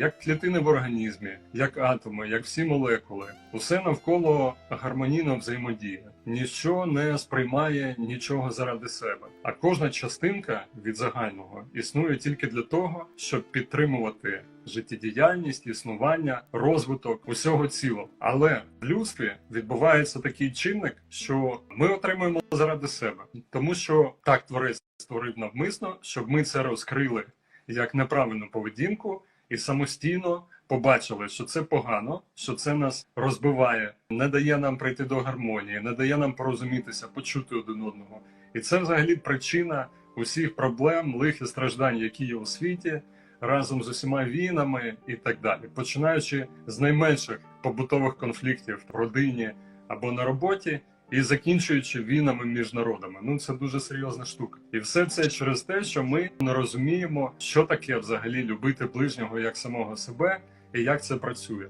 як клітини в організмі, як атоми, як всі молекули, усе навколо гармонійно взаємодіє. Ніщо не сприймає нічого заради себе. А кожна частинка від загального існує тільки для того, щоб підтримувати життєдіяльність, існування, розвиток усього цілого. Але в людстві відбувається такий чинник, що ми отримуємо заради себе, тому що так творець створив навмисно, щоб ми це розкрили як неправильну поведінку і самостійно побачили, що це погано, що це нас розбиває, не дає нам прийти до гармонії, не дає нам порозумітися, почути один одного. І це взагалі причина усіх проблем, лих і страждань, які є у світі, разом з усіма війнами і так далі, починаючи з найменших побутових конфліктів в родині або на роботі. І закінчуючи війнами між народами, ну це дуже серйозна штука, і все це через те, що ми не розуміємо, що таке взагалі любити ближнього як самого себе і як це працює.